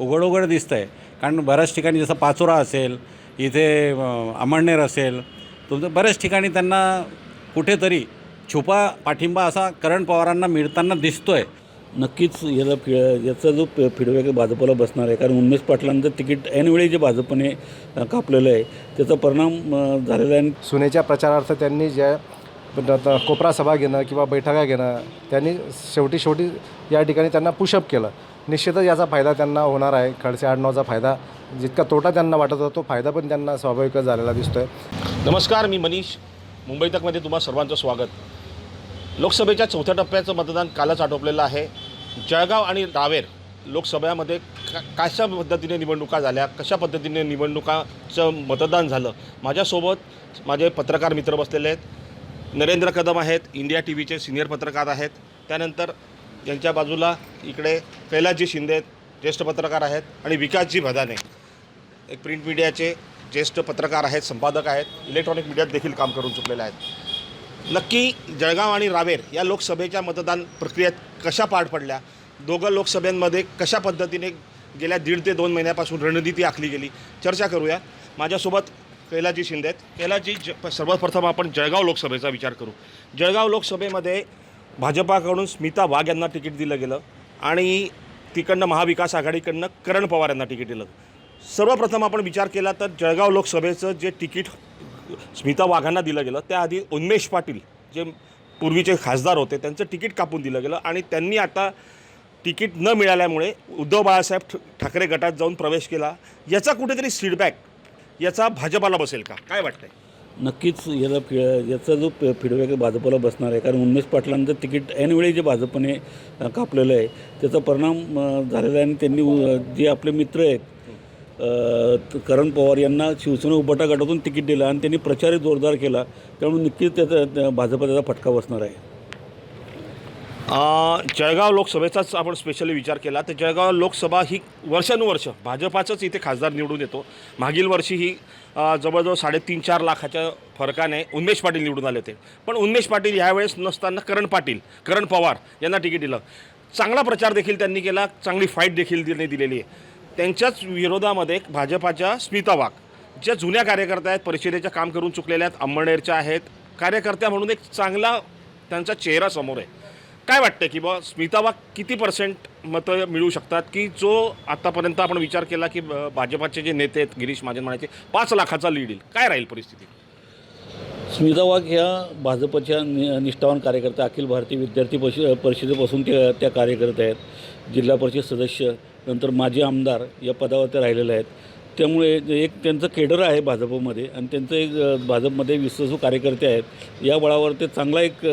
उघड उघड दिसतं आहे कारण बऱ्याच ठिकाणी जसं पाचोरा असेल इथे अमळनेर असेल तुमचं बऱ्याच ठिकाणी त्यांना कुठेतरी छुपा पाठिंबा असा करण पवारांना मिळताना दिसतो आहे नक्कीच याला फि याचा जो फि- फीडबॅक आहे भाजपला बसणार आहे. कारण उन्मेष पाटलांचं तिकीट ऐनवेळी जे भाजपने कापलेलं आहे त्याचा परिणाम झालेला आहे. आणि सुनेच्या प्रचारार्थ त्यांनी ज्या पण आता कोपरा सभा घेणं किंवा बैठका घेणं त्यांनी शेवटी शेवटी या ठिकाणी त्यांना पुशअप केलं. निश्चितच याचा फायदा त्यांना होणार आहे. खडसे आडनावचा फायदा जितका तोटा त्यांना वाटत होता तो फायदा पण त्यांना स्वाभाविकच झालेला दिसतो आहे नमस्कार मी मनीष. मुंबई तकमध्ये तुम्हा सर्वांचं स्वागत. लोकसभेच्या चौथ्या टप्प्याचं मतदान कालच आटोपलेलं आहे. जळगाव आणि रावेर लोकसभेमध्ये का कशा पद्धतीने निवडणुका झाल्या? कशा पद्धतीने निवडणुकाचं मतदान झालं? माझ्यासोबत माझे पत्रकार मित्र बसलेले आहेत. नरेंद्र कदम आहेत इंडिया टी व्हीचे सिनियर पत्रकार आहेत. त्यानंतर यांच्या बाजूला इकडे कैलासजी शिंदे आहेत, ज्येष्ठ पत्रकार आहेत आणि विकासजी भदाने. एक प्रिंट मीडियाचे ज्येष्ठ पत्रकार आहेत संपादक आहेत इलेक्ट्रॉनिक मीडियात देखील काम करून चुकलेले आहेत. नक्की जळगाव आणि रावेर या लोकसभेच्या मतदान प्रक्रियेत कशा पार पडल्या? दोघं लोकसभेमध्ये कशा पद्धतीने गेल्या दीड ते दोन महिन्यापासून रणनीती आखली गेली? चर्चा करूया. माझ्यासोबत कैलाजी शिंदे आहेत. कैलाजी ज सर्वप्रथम आपण जळगाव लोकसभेचा विचार करू. जळगाव लोकसभेमध्ये भाजपाकडून स्मिता वाघ यांना तिकीट दिलं गेलं आणि तिकडनं महाविकास आघाडीकडनं करण पवार यांना तिकीट दिलं. सर्वप्रथम आपण विचार केला तर जळगाव लोकसभेचं जे तिकीट स्मिता वाघांना दिलं गेलं त्याआधी उन्मेष पाटील जे पूर्वीचे खासदार होते त्यांचं तिकीट कापून दिलं गेलं आणि त्यांनी आता तिकीट न मिळाल्यामुळे उद्धव बाळासाहेब ठ- ठाकरे गटात जाऊन प्रवेश केला. याचा कुठेतरी फीडबॅक याचा भाजपाला बसेल का? काय वाटतंय? नक्कीच याला फि याचा जो फीडबॅक भाजपला बसणार आहे. कारण उन्मेष पाटलांचं तिकीट ऐनवेळी जे भाजपने कापलेलं आहे त्याचा परिणाम झालेला आहे आणि त्यांनी जे आपले मित्र आहेत करण पवार यांना शिवसेना उभाटा गटातून तिकीट दिलं आणि त्यांनी प्रचारही जोरदार केला. त्यामुळे नक्कीच त्याचा त्या- भाजपा त्याचा फटका बसणार आहे. जळगाव लोकसभेचाच आपण स्पेशली विचार केला तर जळगाव लोकसभा ही वर्षानुवर्ष भाजपाचंच इथे खासदार निवडून येतो. मागील वर्षी ही जवळजवळ साडेतीन चार लाखाच्या फरकाने उन्मेश पाटील निवडून आले होते. पण उन्मेश पाटील यावेळेस नसताना करण पाटील करण पवार यांना तिकीट दिलं. चांगला प्रचार देखील त्यांनी केला चांगली फाईट देखील त्यांनी दिलेली आहे. त्यांच्याच विरोधामध्ये भाजपाच्या स्मिता वाघ ज्या जुन्या कार्यकर्त्या आहेत परिषदेच्या काम करून चुकलेल्या आहेत अंमळनेरच्या आहेत कार्यकर्त्या म्हणून एक चांगला त्यांचा चेहरा समोर आहे. काय वाटतं की बा स्मिताबा किती पर्सेंट मतं मिळू शकतात? की जो आतापर्यंत आपण विचार केला की भाजपाचे जे नेते आहेत गिरीश महाजन म्हणायचे पाच लाखाचा लीड येईल. काय राहील परिस्थिती? स्मिता वाघ ह्या भाजपच्या नि निष्ठावान कार्यकर्त्या अखिल भारतीय विद्यार्थी परिष परिषदेपासून त्या त्या कार्यकर्त्या आहेत. जिल्हा परिषद सदस्य नंतर माजी आमदार या पदावर ते राहिलेले आहेत. त्यामुळे एक त्यांचं केडर आहे भाजपमध्ये आणि त्यांचं एक भाजपमध्ये विश्वासू कार्यकर्ते आहेत या बळावर ते चांगला एक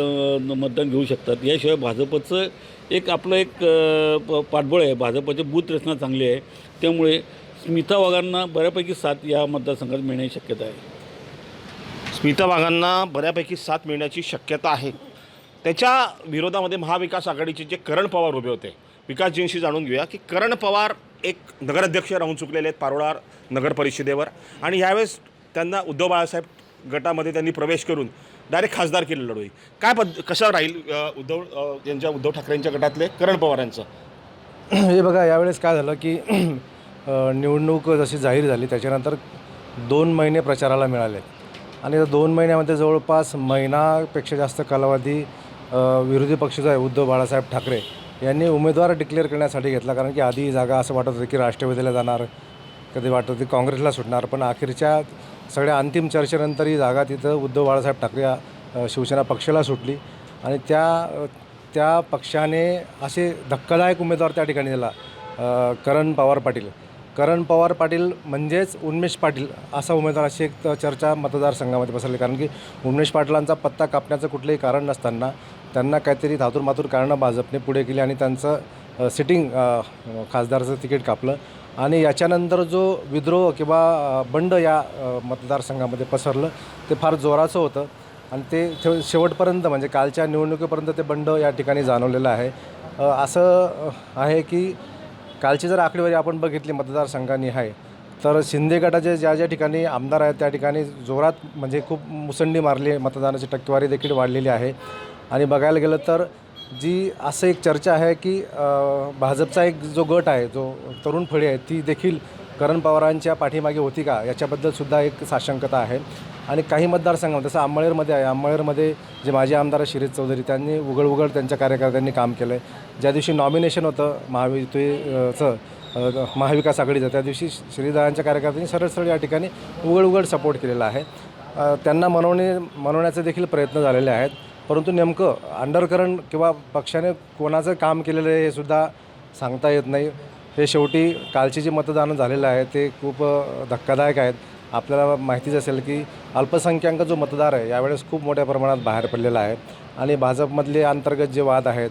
मतदान घेऊ शकतात. याशिवाय भाजपचं एक आपलं एक प- पाठबळ आहे. भाजपचे बूथ रचना चांगली आहे. त्यामुळे स्मिता वाघांना बऱ्यापैकी साथ या मतदारसंघात मिळण्याची शक्यता आहे. स्मिता वाघांना बऱ्यापैकी साथ मिळण्याची शक्यता आहे. त्याच्या विरोधामध्ये महाविकास आघाडीचे जे करण पवार उभे होते विकासजींशी जाणून घेऊया की करण पवार एक नगराध्यक्ष राहून चुकलेले आहेत पारोळा नगर परिषदेवर. आणि यावेळेस त्यांना उद्धव बाळासाहेब गटामध्ये त्यांनी प्रवेश करून डायरेक्ट खासदार केलं लढवई. काय पद कसं राहील उद्धव यांच्या उद्धव ठाकरेंच्या गटातले करण पवार यांचं हे बघा यावेळेस काय झालं की निवडणूक जशी जाहीर झाली त्याच्यानंतर दोन महिने प्रचाराला मिळाले. आणि दोन महिन्यामध्ये जवळपास महिनापेक्षा जास्त कालावधी विरोधी पक्षाचा आहे उद्धव बाळासाहेब ठाकरे यांनी उमेदवार डिक्लेअर करण्यासाठी घेतला. कारण की आधी ही जागा असं वाटत होतं की राष्ट्रवादीला जाणार. कधी वाटत होती काँग्रेसला सुटणार. पण अखेरच्या सगळ्या अंतिम चर्चेनंतर ही जागा तिथं उद्धव बाळासाहेब ठाकरे या, शिवसेना पक्षाला सुटली. आणि त्या त्या पक्षाने असे धक्कादायक उमेदवार त्या ठिकाणी दिला. करण पवार पाटील. करण पवार पाटील म्हणजेच उन्मेष पाटील असा उमेदवार अशी एक चर्चा मतदारसंघामध्ये पसरली. कारण की उन्मेष पाटलांचा पत्ता कापण्याचं कुठलंही कारण नसताना त्यांना काहीतरी धातूर मातूर कारणं भाजपने पुढे केली आणि त्यांचं सिटिंग खासदारचं तिकीट कापलं. आणि याच्यानंतर जो विद्रोह किंवा बंड या मतदारसंघामध्ये पसरलं ते फार जोराचं होतं. आणि ते शेवटपर्यंत म्हणजे कालच्या निवडणुकीपर्यंत ते बंड या ठिकाणी जाणवलेलं आहे. असं आहे की कालची जर आकडेवारी आपण बघितली मतदारसंघानी आहे तर शिंदे गटाचे ज्या ज्या ठिकाणी आमदार आहेत त्या ठिकाणी जोरात म्हणजे खूप मुसंडी मारली मतदानाची टक्केवारी देखील वाढलेली आहे. आणि बघायला गेलं तर जी असं एक चर्चा आहे की भाजपचा एक जो गट आहे जो तरुण फळी आहे ती देखील करण पवारांच्या पाठीमागे होती का? याच्याबद्दल सुद्धा एक साशंकता आहे. आणि काही मतदारसंघामध्ये जसं आंबळेरमध्ये आहे आंबळेरमध्ये जे माजी आमदार शिरीष चौधरी त्यांनी उघड उघड त्यांच्या कार्यकर्त्यांनी काम केलं आहे ज्या दिवशी नॉमिनेशन होतं महायुतीचं महाविकास आघाडीचं त्या दिवशी श्रीदारांच्या कार्यकर्त्यांनी सरळ सरळ या ठिकाणी उघड उघड सपोर्ट केलेला आहे. त्यांना मनवणे मनवण्याचे देखील प्रयत्न झालेले आहेत. परंतु नेमकं अंडरकरण किंवा पक्षाने कोणाचं काम केलेलं आहे हे सुद्धा सांगता येत नाही. हे शेवटी कालचे जे मतदान झालेलं आहे ते खूप धक्कादायक आहेत. आपल्याला माहितीच असेल की अल्पसंख्याक जो मतदार आहे यावेळेस खूप मोठ्या प्रमाणात बाहेर पडलेला आहे. आणि भाजपमधले अंतर्गत जे वाद आहेत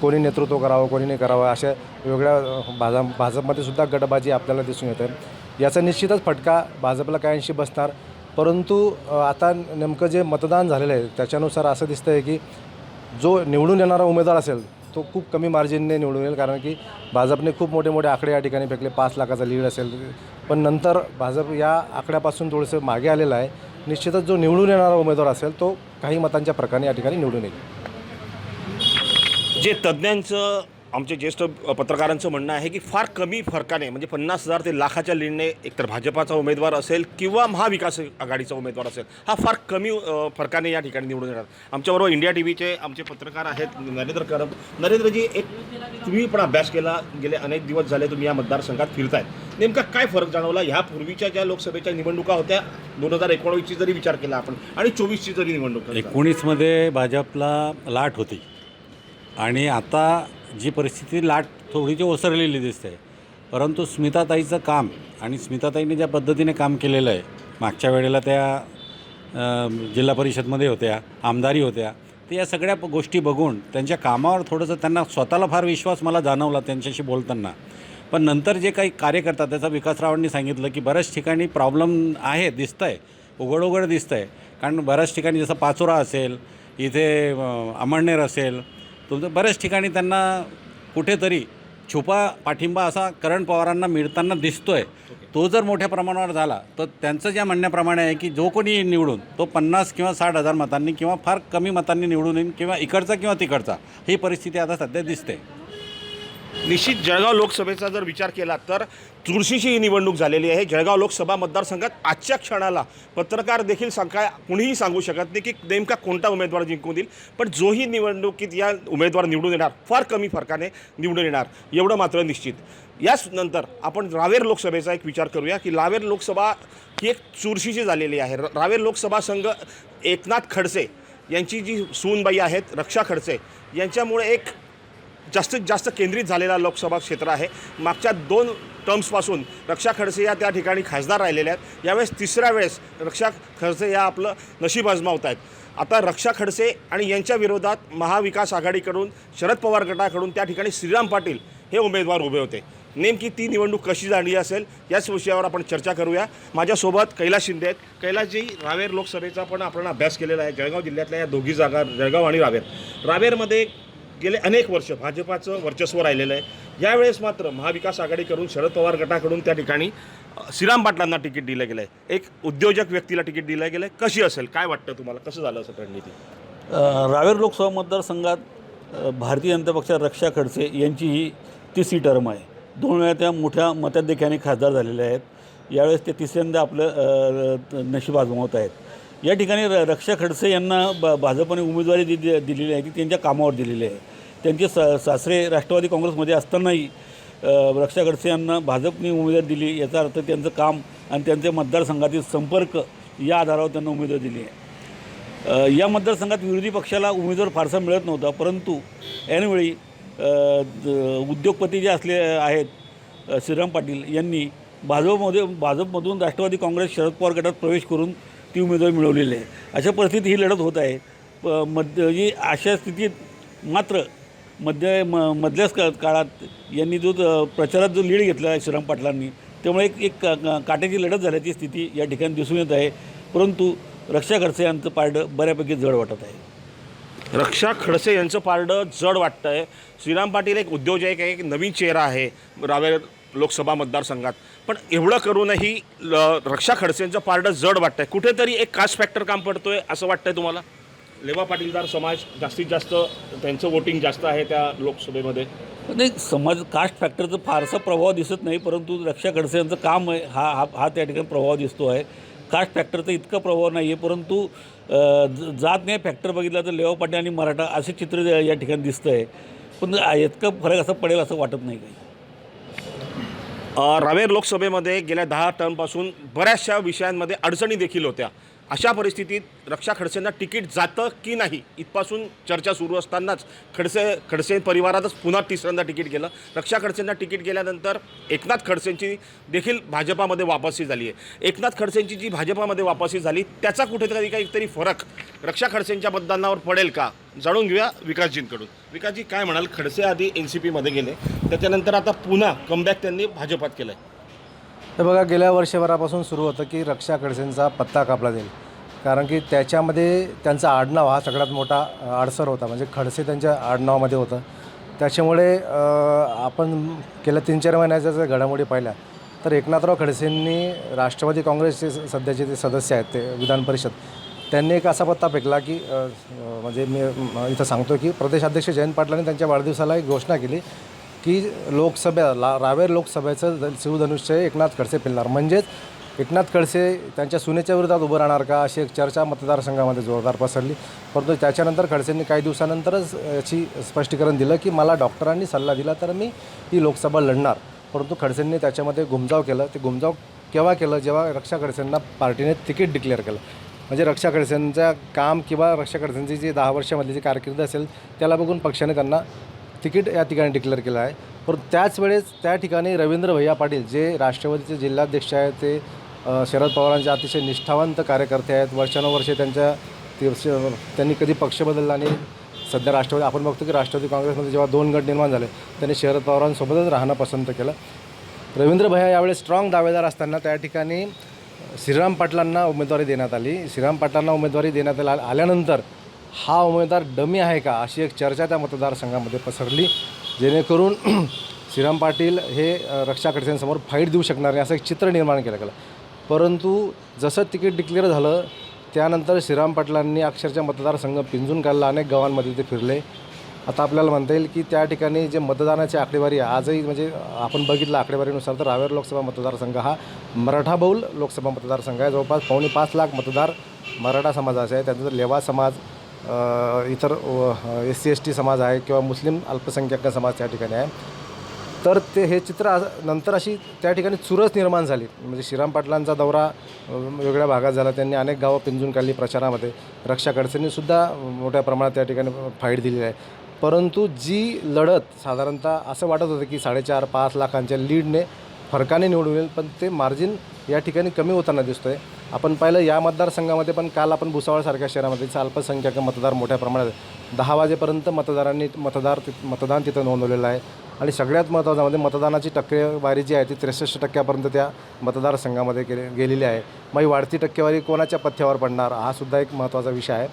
कोणी नेतृत्व करावं कोणी नाही करावं अशा वेगळ्या अ, भाजप भाजपमध्ये सुद्धा गटबाजी आपल्याला दिसून येते. याचा निश्चितच फटका भाजपला काहींशी बसणार. परंतु आता नेमकं जे मतदान झालेलं आहे त्याच्यानुसार असं दिसतं आहे की जो निवडून येणारा उमेदवार असेल तो खूप कमी मार्जिनने निवडून येईल. कारण की भाजपने खूप मोठे मोठे आकडे या ठिकाणी फेकले पाच लाखाचा लीड असेल. पण नंतर भाजप या आकड्यापासून थोडंसं मागे आलेलं आहे. निश्चितच जो निवडून येणारा उमेदवार असेल तो काही मतांच्या प्रकारे या ठिकाणी निवडून येईल. जे तज्ज्ञांचं आमचे ज्येष्ठ पत्रकारांचं म्हणणं आहे की फार कमी फरकाने म्हणजे पन्नास हजार ते लाखाच्या लीडने एकतर भाजपाचा उमेदवार असेल किंवा महाविकास आघाडीचा उमेदवार असेल हा फार कमी फरकाने या ठिकाणी निवडून येणार. आमच्याबरोबर इंडिया टी व्हीचे आमचे पत्रकार आहेत नरेंद्र करम. नरेंद्रजी एक तुम्ही पण अभ्यास केला गेले अनेक दिवस झाले तुम्ही या मतदारसंघात फिरताय. नेमका काय फरक जाणवला? ह्या पूर्वीच्या ज्या लोकसभेच्या निवडणुका होत्या दोन हजार एकोणवीसची जरी विचार केला आपण आणि चोवीसची जरी निवडणूक एकोणीसमध्ये भाजपला लाट होती. आणि आता जी परिस्थिती लाट थोडीशी ओसरलेली दिसते. परंतु स्मिताताईचं काम आणि स्मिताताईने ज्या पद्धतीने काम केलेलं आहे मागच्या वेळेला त्या जिल्हा परिषदमध्ये होत्या आमदारी होत्या तर या सगळ्या गोष्टी बघून त्यांच्या कामावर थोडंसं त्यांना स्वतःला फार विश्वास मला जाणवला त्यांच्याशी बोलताना. पण नंतर जे काही कार्य करतात त्याचा विकासरावांनी सांगितलं की बऱ्याच ठिकाणी प्रॉब्लेम आहे दिसतं आहे उघड उघड दिसतं आहे कारण बऱ्याच ठिकाणी जसं पाचोरा असेल इथे अमळनेर असेल तुमचं बऱ्याच ठिकाणी त्यांना कुठेतरी छुपा पाठिंबा असा करण पवारांना मिळताना दिसतो आहे तो जर मोठ्या प्रमाणावर झाला तर त्यांचं ज्या म्हणण्याप्रमाणे आहे की जो कोणी निवडून तो पन्नास किंवा साठ हजार मतांनी किंवा फार कमी मतांनी निवडून येईल किंवा इकडचा किंवा तिकडचा ही परिस्थिती आता सध्या दिसते. निश्चित जळगाव लोकसभेचा जर विचार केला तर चुरशीची ही निवडणूक झालेली आहे. जळगाव लोकसभा मतदारसंघात आजच्या क्षणाला पत्रकार देखील सांगा कुणीही सांगू शकत नाही की नेमका कोणता उमेदवार जिंकून देईल. पण जोही निवडणुकीत या उमेदवार निवडून येणार फार कमी फरकाने निवडून येणार एवढं मात्र निश्चित. याच नंतर आपण रावेर लोकसभेचा एक विचार करूया की रावेर लोकसभा ही एक चुरशीची झालेली आहे. र- रावेर लोकसभा संघ एकनाथ खडसे यांची जी सूनबाई आहेत रक्षा खडसे यांच्यामुळे एक जास्तीत जास्त केंद्रित झालेला लोकसभा क्षेत्र आहे. मागच्या दोन टर्म्सपासून रक्षा खडसे या त्या ठिकाणी खासदार राहिलेल्या आहेत. यावेळेस तिसऱ्या वेळेस रक्षा खडसे या आपलं नशीब आजमावत आहेत. आता रक्षा खडसे आणि यांच्या विरोधात महाविकास आघाडीकडून शरद पवार गटाकडून त्या ठिकाणी श्रीराम पाटील हे उमेदवार उभे होते. नेमकी ती निवडणूक कशी झाली असेल याच विषयावर आपण चर्चा करूया. माझ्यासोबत कैलास शिंदे आहेत. कैलासजी रावेर लोकसभेचा पण आपण अभ्यास केलेला आहे. जळगाव जिल्ह्यातल्या या दोघी जागा जळगाव आणि रावेर. रावेरमध्ये गेले अनेक वर्ष भाजपाचं वर्चस्व राहिलेलं आहे. यावेळेस मात्र महाविकास आघाडीकडून शरद पवार गटाकडून त्या ठिकाणी श्रीराम पाटलांना तिकीट दिलं गेलं आहे एक उद्योजक व्यक्तीला तिकीट दिलं गेलं आहे कशी असेल? काय वाटतं तुम्हाला? कसं झालं असं रणनीती? रावेर लोकसभा मतदारसंघात भारतीय जनता पक्षात रक्षा खडसे यांची ही तिसरी टर्म आहे. दोन वेळा त्या मोठ्या मताधिक्याने खासदार झालेल्या आहेत. यावेळेस ते तिसऱ्यांदा आपलं नशीब आजमावत आहेत. या ठिकाणी र रक्षा खडसे यांना ब भाजपने उमेदवारी दि दि- दिलेली आहे ती त्यांच्या कामावर दिलेली आहे. त्यांचे सा सासरे राष्ट्रवादी काँग्रेसमध्ये असतानाही रक्षा खडसे यांना भाजपने उमेदवारी दिली याचा अर्थ त्यांचं काम आणि त्यांचे मतदारसंघातील संपर्क या आधारावर त्यांना उमेदवारी दिली आहे. या मतदारसंघात विरोधी पक्षाला उमेदवार फारसा मिळत नव्हता परंतु ऐनवेळी उद्योगपती जे असले आहेत श्रीराम पाटील यांनी भाजपमध्ये भाजपमधून राष्ट्रवादी काँग्रेस शरद पवार गटात प्रवेश करून ती उमेदवारी मिळवलेली आहे. अशा परिस्थितीत ही लढत होत आहे. प- मध्य ही अशा स्थितीत मात्र मध्य म मधल्याच का काळात यांनी जो प्रचारात जो लीड घेतला आहे श्रीराम पाटलांनी त्यामुळे एक एक का- का- काट्याची लढत झाल्याची स्थिती या ठिकाणी दिसून येत आहे. परंतु रक्षा खडसे यांचं पारडं बऱ्यापैकी जड वाटत आहे. रक्षा खडसे यांचं पारडं जड वाटतं आहे श्रीराम पाटील एक उद्योजक आहे एक नवीन चेहरा आहे रावेर लोकसभा मतदारसंघात. पण एवढं करूनही ल- रक्षा खडसेंचं पारडं जड वाटतं आहे कुठेतरी एक कास्ट फॅक्टर काम पडतोय असं वाटतंय तुम्हाला? लेवा पाटीलदार समाज जास्तीत जास्त त्यांचं वोटिंग जास्त आहे त्या लोकसभेमध्ये. नाही समाज कास्ट फॅक्टरचं फारसा प्रभाव दिसत नाही परंतु रक्षा खडसे यांचं काम आहे हा हा हा त्या ठिकाणी प्रभाव दिसतो आहे. कास्ट फॅक्टरचा इतका प्रभाव नाही आहे परंतु ज- जात नाही फॅक्टर बघितला तर लेवा पाटील आणि मराठा असे चित्र या- ठिकाणी दिसतं आहे पण इतकं फरक असं पडेल असं वाटत नाही काही. रावेर लोकसभेमध्ये गेल्या दहा टर्मपासून बऱ्याचशा विषयांमध्ये अडचणी देखील होत्या. अशा परिस्थितीत रक्षा खडसेंना तिकीट जातं की नाही इथपासून चर्चा सुरू असतानाच खडसे खडसे परिवारातच पुन्हा तिसऱ्यांदा तिकीट गेलं. रक्षा खडसेंना तिकीट गेल्यानंतर एकनाथ खडसेंची देखील भाजपामध्ये वापसी झाली आहे. एकनाथ खडसेंची जी भाजपामध्ये वापसी झाली त्याचा कुठेतरी काहीतरी फरक रक्षा खडसेंच्या मतदानावर पडेल का? जाणून घेऊया विकासजींकडून. विकासजी काय म्हणाल? खडसे आधी एन सी पीमध्ये गेले त्याच्यानंतर आता पुन्हा कमबॅक त्यांनी भाजपात केलं आहे हे बघा गेल्या वर्षभरापासून सुरू होतं की रक्षा खडसेंचा पत्ता कापला जाईल. कारण की त्याच्यामध्ये त्यांचा आडनाव हा सगळ्यात मोठा आडसर होता. म्हणजे खडसे त्यांच्या आडनावामध्ये होतं. त्याच्यामुळे आपण गेल्या तीन चार महिन्याच्या जर घडामोडी पाहिल्या तर एकनाथराव खडसेंनी राष्ट्रवादी काँग्रेसचे सध्याचे जे सदस्य आहेत ते विधान परिषद त्यांनी एक असा पत्ता फेकला की म्हणजे मी इथं सांगतो की प्रदेशाध्यक्ष जयंत पाटलांनी त्यांच्या वाढदिवसाला एक घोषणा केली की लोकसभा ला रावेर लोकसभेचं शिवधनुष्य एकनाथ खडसे पिलणार म्हणजेच एकनाथ खडसे त्यांच्या सुनेच्या विरोधात उभं राहणार का अशी एक चर्चा मतदारसंघामध्ये जोरदार पसरली. परंतु त्याच्यानंतर खडसेंनी काही दिवसानंतरच याची स्पष्टीकरण दिलं की मला डॉक्टरांनी सल्ला दिला तर मी ही लोकसभा लढणार. परंतु खडसेंनी त्याच्यामध्ये घुमजाव केलं. ते घुमजाव केव्हा केलं? जेव्हा रक्षा खडसेंना पार्टीने तिकीट डिक्लेअर केलं. म्हणजे रक्षा खडसेंचं काम किंवा रक्षा खडसेंची जी दहा वर्षामधली जी कारकीर्द असेल त्याला बघून पक्षाने त्यांना तिकीट या ठिकाणी डिक्लेअर केलं आहे. परंतु त्याच वेळेस त्या ठिकाणी रवींद्र भैया पाटील जे राष्ट्रवादीचे जिल्हाध्यक्ष आहेत ते शरद पवारांचे अतिशय निष्ठावंत कार्यकर्ते आहेत. वर्षानुवर्षे त्यांच्या त्यांनी कधी पक्ष बदलला आणि सध्या राष्ट्रवादी आपण बघतो की राष्ट्रवादी काँग्रेसमध्ये जेव्हा दोन गट निर्माण झाले त्यांनी शरद पवारांसोबतच राहणं पसंत केलं. रवींद्र भैया यावेळेस स्ट्रॉंग दावेदार असताना त्या ठिकाणी श्रीराम पाटलांना उमेदवारी देण्यात आली. श्रीराम पाटलांना उमेदवारी देण्यात आल्या आल्यानंतर हा उमेदवार डमी आहे का अशी एक चर्चा त्या मतदारसंघामध्ये पसरली जेणेकरून श्रीराम पाटील हे रक्षा खडसेंसमोर फाईट देऊ शकणार नाही असं एक चित्र निर्माण केलं गेलं. परंतु जसं तिकीट डिक्लेअर झालं त्यानंतर श्रीराम पाटलांनी अक्षरशः मतदारसंघ पिंजून काढला अनेक गावांमध्ये ते फिरले. आता आपल्याला म्हणता येईल की त्या ठिकाणी जे मतदानाची आकडेवारी आहे आजही म्हणजे आपण बघितलं आकडेवारीनुसार तर रावेर लोकसभा मतदारसंघ हा मराठा बहुल लोकसभा मतदारसंघ आहे. जवळपास पावणे पाच लाख मतदार मराठा समाजाचे आहे त्यानंतर लेवा समाज इतर एस सी एस टी समाज आहे किंवा मुस्लिम अल्पसंख्याक समाज त्या ठिकाणी आहे. तर ते हे चित्र आज- नंतर अशी त्या ठिकाणी चुरस निर्माण झाली. म्हणजे श्रीराम पाटलांचा दौरा वेगळ्या भागात झाला. त्यांनी अनेक गावं पिंजून काढली प्रचारामध्ये. रक्षा खडसेंनीसुद्धा मोठ्या प्रमाणात त्या ठिकाणी फाईट दिलेली आहे. परंतु जी लढत साधारणतः असं वाटत होतं की साडेचार पाच लाखांच्या लीडने फरकाने निवडून येईल पण ते मार्जिन या ठिकाणी कमी होताना दिसतो आहे आपण पाहिलं या मतदारसंघामध्ये पण काल आपण भुसावळसारख्या शहरामध्ये अल्पसंख्याक मतदार मोठ्या प्रमाणात दहा वाजेपर्यंत मतदारांनी मतदार तिथ मतदान तिथं नोंदवलेलं आहे. आणि सगळ्यात महत्त्वाचं म्हणजे मतदानाची टक्केवारी जी आहे ती त्रेसष्ट टक्क्यापर्यंत त्या मतदारसंघामध्ये गेले गेलेली आहे. मग ही वाढती टक्केवारी कोणाच्या पथ्यावर पडणार हा सुद्धा एक महत्त्वाचा विषय आहे.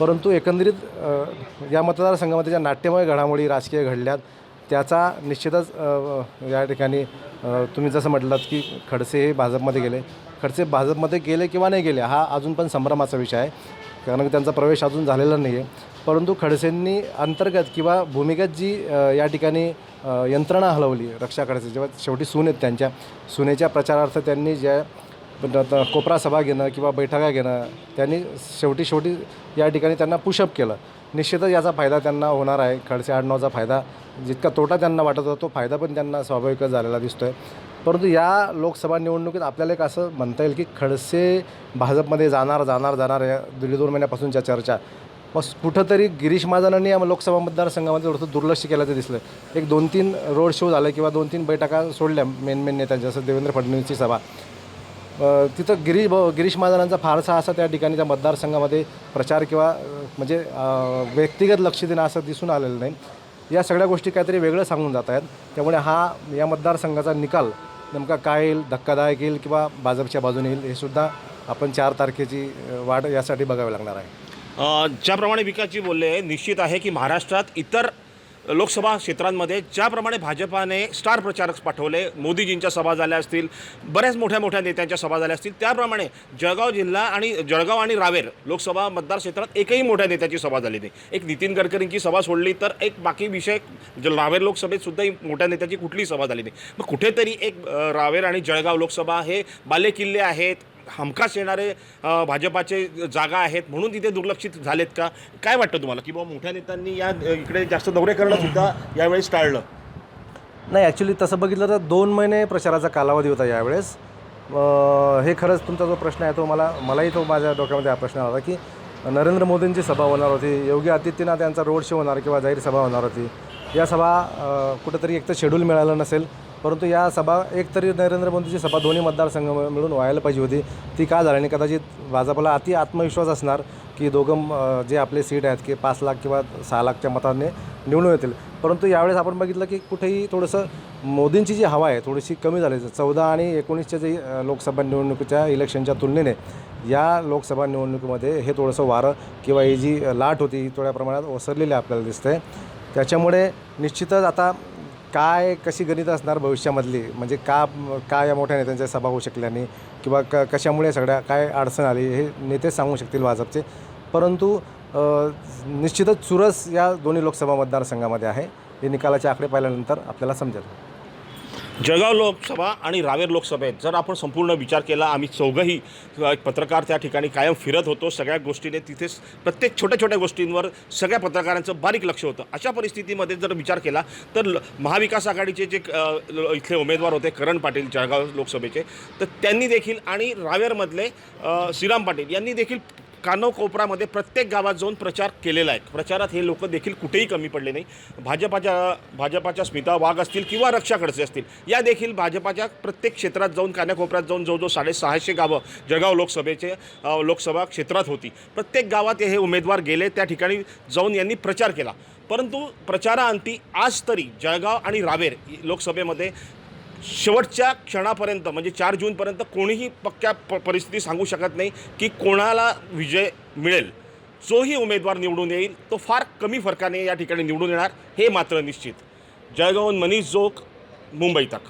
परंतु एकंदरीत या मतदारसंघामध्ये ज्या नाट्यमय घडामोडी राजकीय घडल्यात त्याचा निश्चितच या ठिकाणी तुम्ही जसं म्हटलात की खडसे हे भाजपमध्ये गेले. खडसे भाजपमध्ये गेले किंवा नाही गेले हा अजून पण संभ्रमाचा विषय आहे. कारण की त्यांचा प्रवेश अजून झालेला नाही आहे. परंतु खडसेंनी अंतर्गत किंवा भूमिगत जी या ठिकाणी यंत्रणा हलवली रक्षा खडसे जेव्हा शेवटी सून आहेत त्यांच्या सुनेच्या प्रचारार्थ त्यांनी ज्या पण आता कोपरा सभा घेणं किंवा बैठका घेणं त्यांनी शेवटी शेवटी या ठिकाणी त्यांना पुशअप केलं. निश्चितच याचा फायदा त्यांना होणार आहे. खडसे आडनावचा फायदा जितका तोटा त्यांना वाटत होता तो फायदा पण त्यांना स्वाभाविकच झालेला दिसतो आहे परंतु या लोकसभा निवडणुकीत आपल्याला एक असं म्हणता येईल की खडसे भाजपमध्ये जाणार जाणार जाणार या दीड दोन महिन्यापासूनच्या चर्चा. मग कुठंतरी गिरीश महाजनांनी या लोकसभा मतदारसंघामध्ये थोडंसं दुर्लक्ष केल्याचं दिसलं. एक दोन तीन रोड शो झाले किंवा दोन तीन बैठका सोडल्या मेन मेन नेत्यांच्या जसं देवेंद्र फडणवीसची सभा. तिथं गिरीश भाऊ गिरीश महाजनांचा फारसा असा त्या ठिकाणी त्या मतदारसंघामध्ये प्रचार किंवा म्हणजे व्यक्तिगत लक्ष देणं असं दिसून आलेलं नाही. या सगळ्या गोष्टी काहीतरी वेगळं सांगून जात आहेत. त्यामुळे हा या मतदारसंघाचा निकाल नेमका काय येईल धक्कादायक येईल किंवा भाजपच्या बाजूने येईल हे सुद्धा आपण चार तारखेची वाट यासाठी बघावी लागणार आहे. ज्याप्रमाणे विकासजी बोलले निश्चित आहे की महाराष्ट्रात इतर लोकसभा क्षेत्रांमध्ये ज्याप्रमाणे भाजपाने स्टार प्रचारक पाठवले मोदीजींच्या सभा झाल्या असतील बऱ्याच मोठ्या मोठ्या नेत्यांच्या सभा झाल्या असतील त्याप्रमाणे जळगाव जिल्हा आणि जळगाव आणि रावेर लोकसभा मतदार क्षेत्रात एकही मोठ्या नेत्याची सभा झाली नाही. एक नितीन गडकरींची सभा सोडली तर एक बाकी विषय ज- रावेर लोकसभेत सुद्धा मोठ्या नेत्याची कुठलीही सभा झाली नाही. मग कुठेतरी एक रावेर आणि जळगाव लोकसभा हे बालेकिल्ले आहेत हमखास येणारे भाजपाचे जागा आहेत म्हणून तिथे दुर्लक्षित झालेत का? काय वाटतं तुम्हाला? की बाबा मोठ्या नेत्यांनी या इकडे जास्त दौरे करणं सुद्धा यावेळेस टाळलं. नाही ॲक्च्युली तसं बघितलं तर दोन महिने प्रचाराचा कालावधी होता यावेळेस. हे खरंच तुमचा जो प्रश्न आहे तो मला मलाही तो माझ्या डोक्यामध्ये हा प्रश्न आला की नरेंद्र मोदींची सभा होणार होती योगी आदित्यनाथ यांचा रोड शो होणार किंवा जाहीर सभा होणार होती. या सभा कुठंतरी एक तर शेड्यूल मिळालं नसेल परंतु या सभा एकतरी नरेंद्र मोदीची सभा दोन्ही मतदारसंघ मिळून व्हायला पाहिजे होती. ती का झाली आणि कदाचित भाजपला अति आत्मविश्वास असणार की दोघं जे आपले सीट आहेत की पाच लाख किंवा सहा लाखच्या मताने निवडून येतील. परंतु यावेळेस आपण बघितलं की कुठेही थोडंसं मोदींची जी हवा आहे थोडीशी कमी झाली चौदा आणि एकोणीसच्या जे लोकसभा निवडणुकीच्या इलेक्शनच्या तुलनेने या लोकसभा निवडणुकीमध्ये हे थोडंसं वारं किंवा ही जी लाट होती ही थोड्या प्रमाणात ओसरलेली आपल्याला दिसते. त्याच्यामुळे निश्चितच आता काय कशी गणित असणार भविष्यामधली? म्हणजे का का या मोठ्या नेत्यांच्या सभा होऊ शकल्या नाही? किंवा क कशामुळे सगळ्या काय अडचण आली? हे नेते सांगू शकतील भाजपचे. परंतु निश्चितच चुरस या दोन्ही लोकसभा मतदारसंघामध्ये आहे. हे निकालाचे आकडे पाहिल्यानंतर आपल्याला समजेल. जळगाव लोकसभा आणि रावेर लोकसभेत जर आपण संपूर्ण विचार केला आम्ही चौघंही पत्रकार त्या ठिकाणी कायम फिरत होतो. सगळ्या गोष्टीने तिथेच प्रत्येक छोट्या छोट्या गोष्टींवर सगळ्या पत्रकारांचं बारीक लक्ष होतं. अशा परिस्थितीमध्ये जर विचार केला तर ल- महाविकास आघाडीचे जे इथले उमेदवार होते करण पाटील जळगाव लोकसभेचे तर त्यांनी देखील आणि रावेरमधले श्रीराम पाटील यांनी देखील कानोकोपरामध्ये प्रत्येक गावात जाऊन प्रचार केलेला आहे. प्रचारात हे लोक देखील कुठेही कमी पडले नाही. भाजपाच्या भाजपाच्या स्मिता वाघ असतील किंवा रक्षा खडसे असतील या देखील भाजपाच्या प्रत्येक क्षेत्रात जाऊन कानाकोपऱ्यात जाऊन जवळजवळ साडेसहाशे गावं जळगाव लोकसभेचे लोकसभा क्षेत्रात होती. प्रत्येक गावात हे उमेदवार गेले त्या ठिकाणी जाऊन यांनी प्रचार केला. परंतु प्रचाराअंती आज तरी जळगाव आणि रावेर लोकसभेमध्ये शेवटच्या क्षणापर्यंत म्हणजे चार जूनपर्यंत कोणीही पक्क्या प परिस्थिती सांगू शकत नाही की कोणाला विजय मिळेल. जोही उमेदवार निवडून येईल तो फार कमी फरकाने या ठिकाणी निवडून येणार हे मात्र निश्चित. जळगावून मनीष जोग मुंबई तक.